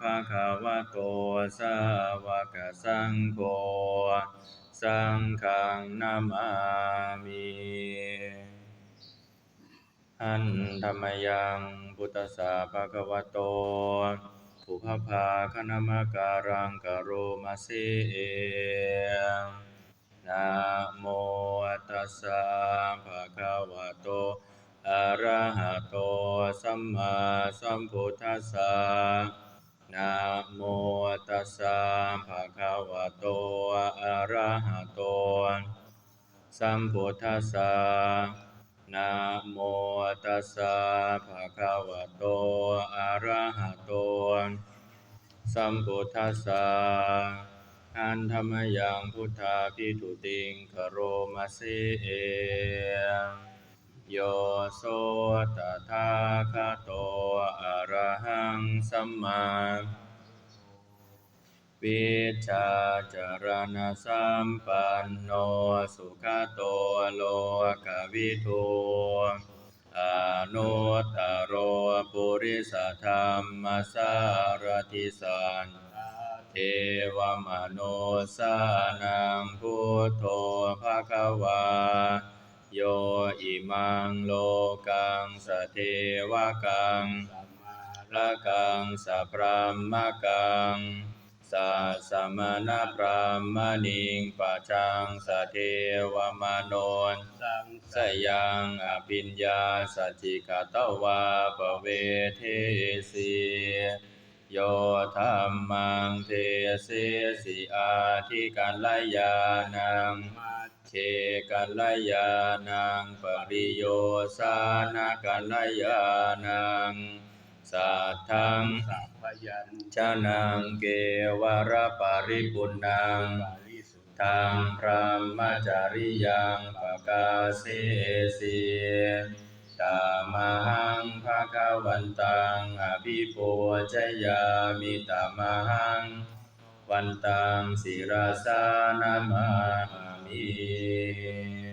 ภะคะวะโตสาวกสังโฆสังฆังนามามิอันธรรมยังพุทธสาภะคะวะโตภุพพาคณมการังกโรมาเซนะโมตัสสะภะคะวะโตอะระหะโตสัมมาสัมพุทธัสสะ นะโมตัสสะภะคะวะโต อะระหะโต สัมพุทธัสสะนะโมตัสสะภะคะวะโต อะระหะโต สัมพุทธัสสะอันธรรมยังพุทธาพิทุติงคโรมาเสโยโสตถาคต สัมมาวิชาจารณสัมปันโนสุขโตโลกวิทูอนุตตโรปุริสธรรมสารติสันเทวมโนสานังพุทโธภะคะวา โยอิมังโลกังสเทวกัง ละกังสัพพะมะกังสัสมณพรามณิงปัจจังสเทวมโนนสังสยังอภิญญาสัจิกตวาปเวเทสีโยธรรมังเทเสสิอาทิกัลยานังมาเคกัลยานังปริโยสานกัลยานัง สัทธังสัพพยัญชนังเกวรปาริปุณนังทางพระมจาริยังปกาเสสีตามหังภะควันตังอภิปูชยามิตามหัง วันตังศิราสานามามิ